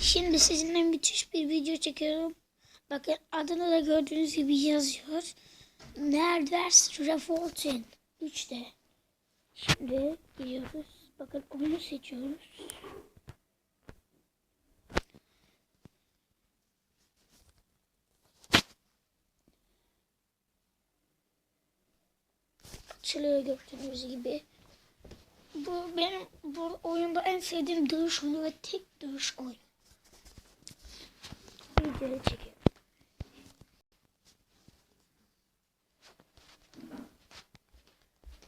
Şimdi sizinle müthiş bir video çekiyorum. Bakın adını da gördüğünüz gibi yazıyor. Nereders Revolting 3'te. Şimdi gidiyoruz. Bakın oyunu seçiyoruz. Açılıyor gördüğünüz gibi. Bu benim bu oyunda en sevdiğim dövüş oyunu ve tek dövüş oyunu. Videoyu çekiyorum.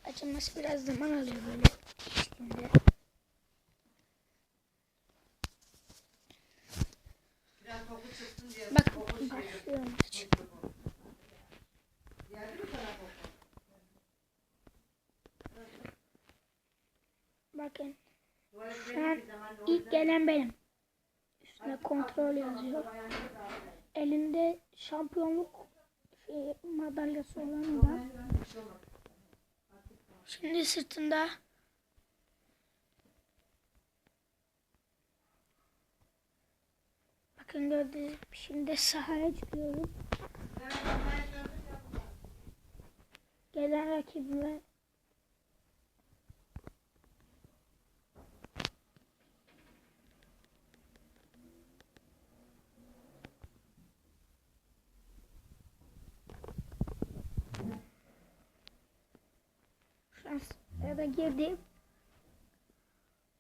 Açılması biraz zaman alıyor böyle. Diye. Bak başlıyorum. Bakın Şu an ilk gelen benim. Kontrol yazıyor. Elinde şampiyonluk şey, madalyası olan adam. Şimdi sırtında Bakın gördüğünüz şimdi sahaya çıkıyorum. Gelen rakibime şans ya da girdim.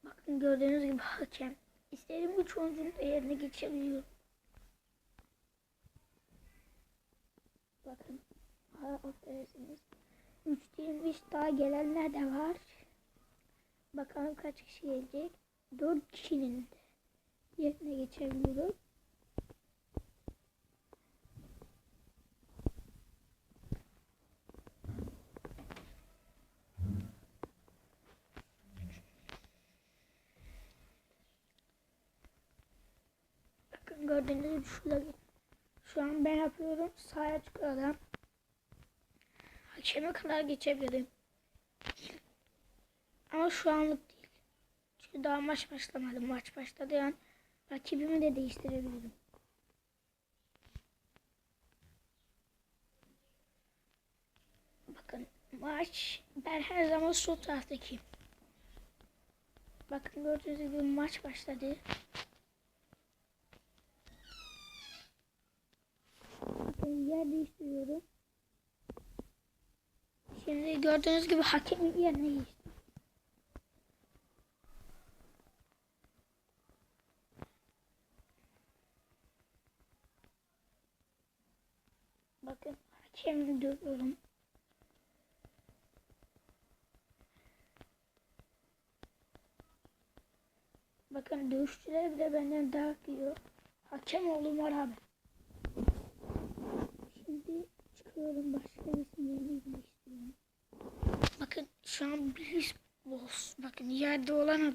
Bakın gördüğünüz gibi hakem. İstediğim üç oyuncunun yerine geçebiliyorum. Bakın. Affedersiniz. Üç değilmiş daha gelenler de var. Bakalım kaç kişi gelecek. Dört kişinin de yerine geçebiliyorum. Gördüğünüz gibi şurada şu an ben yapıyorum. Sahaya çıkıyor adam. Kadar geçebilirim. Ama şu anlık değil. Çünkü daha maç başlamadı. Maç başladığı an rakibimi de değiştirebilirim. Bakın maç ben her zaman sol taraftaki. Bakın gördüğünüz gibi maç başladı. Yer değiştiriyorum. Şimdi gördüğünüz gibi hakemin yerine geçtim. Bakın hakemi dövüyorum. Bakın dövüşçüler bile benden daha iyi. Hakem olduğuma rağmen. Şimdi çıkıyorum başka birisinin yerine gitmek istiyorum. Bakın şu an bir boss. Bakın yerde olan adam.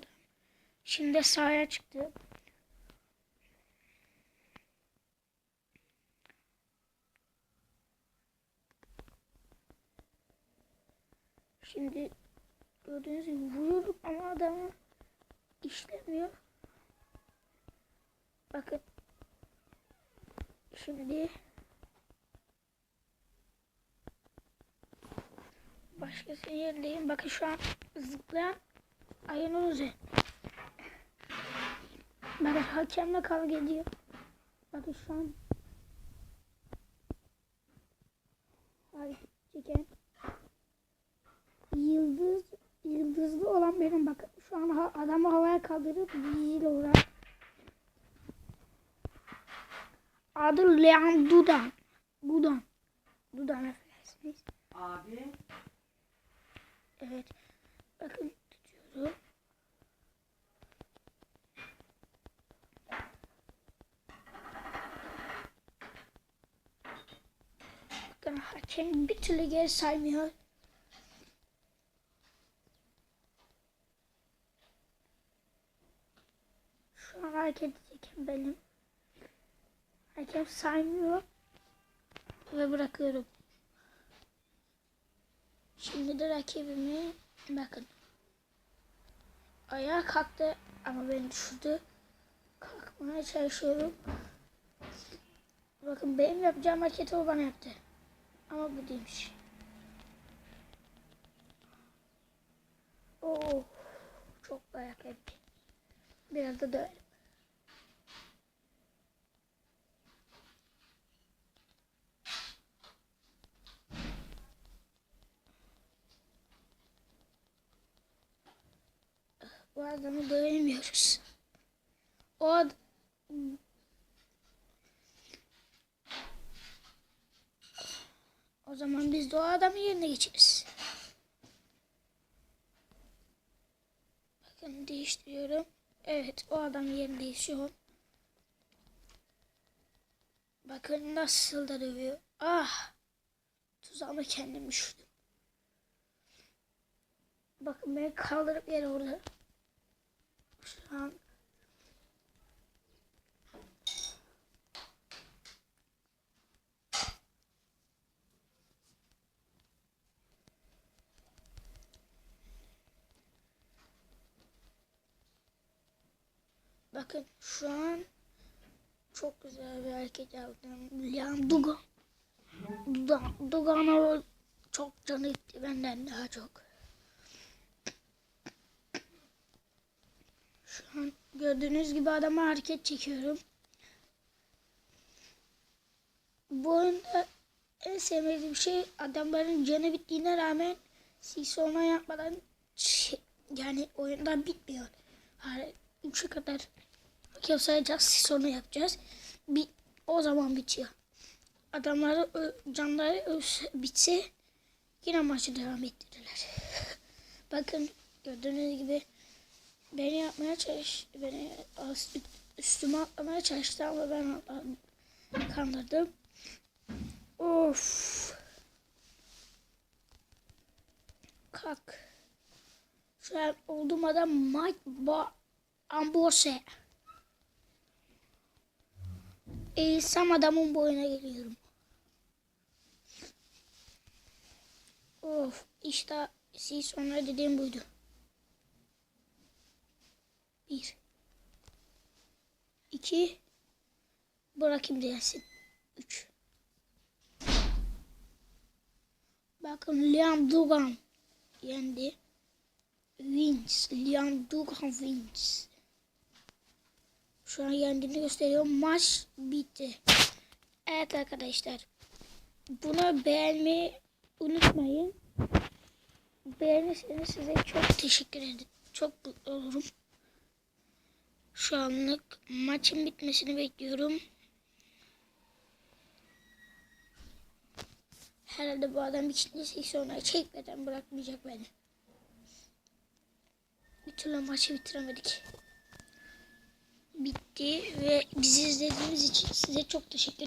Şimdi sahaya çıktı. Şimdi gördüğünüz gibi vuruyorum ama adamı işlemiyor. Bakın şimdi başkası yerdeyim. Bakın şu an zıplayan ayın üzerinde. Bakın hakemle kavga ediyor. Bakın şu an hareket çeken yıldız yıldızlı olan benim bakın şu an ha, adamı havaya kaldırıp diziyle uğrar. Adı Leon Dudan. Dudan. Dudan affedersiniz. Abi. Evet. Bakın tutuyorum. Bakın hakem bir türlü geri saymıyor. Şu an hareket edecekken benim. Hakem saymıyor. Ve bırakıyorum. Şimdi de rakibimi bakın. Ayağa kalktı ama beni düşürdü. Kalk yapmaya çalışıyorum. Bakın benim yapacağım hareketi o bana yaptı. Ama bu değilmiş. Oo, çok dayak yedim. Biraz da dövelim. Bu adamı dövemiyoruz. O ad O zaman biz de o adamın yerine geçeriz. Bakın değiştiriyorum. Evet o adamın yerindeyiz şu an. Bakın nasıl da dövüyor. Ah! Tuzağıma kendim düşürdüm. Bakın beni kaldırıp yere vurdu. Şu an Bakın şu an çok güzel bir hareket yaptım. Liam Dugan. Dugan, Dugan'a çok canı gitti benden daha çok. Şu an gördüğünüz gibi adama hareket çekiyorum. Bu oyunda en sevmediğim şey adamların canı bittiğine rağmen Sisona yapmadan şey- yani oyundan bitmiyor. Hani 3'e kadar hakem sayacağız sonra yapacağız. Bir, o zaman bitiyor. Adamları canları bitse yine maçı devam ettirirler. Bakın gördüğünüz gibi beni yapmaya çalış beni üstüme atlamaya çalıştı ama ben kandırdım. Of. Kalk. Şu an olduğum adam Mike Ba Ambose. Eğilsem adamın boyuna geliyorum. Of işte siz sonra dediğim buydu. Bir. İki. Bırakayım gelsin. Üç. Bakın Liam Dugan yendi. Vince. Liam Dugan Vince. Şu an yendiğini gösteriyor. Maç bitti. Evet arkadaşlar. Bunu beğenmeyi unutmayın. Beğenirseniz size çok teşekkür ederim. Çok mutlu olurum. Şu anlık maçın bitmesini bekliyorum. Herhalde bu adam ikinci sonra çekmeden bırakmayacak beni. Bir türlü maçı bitiremedik. Bitti ve bizi izlediğiniz için size çok teşekkür ederim.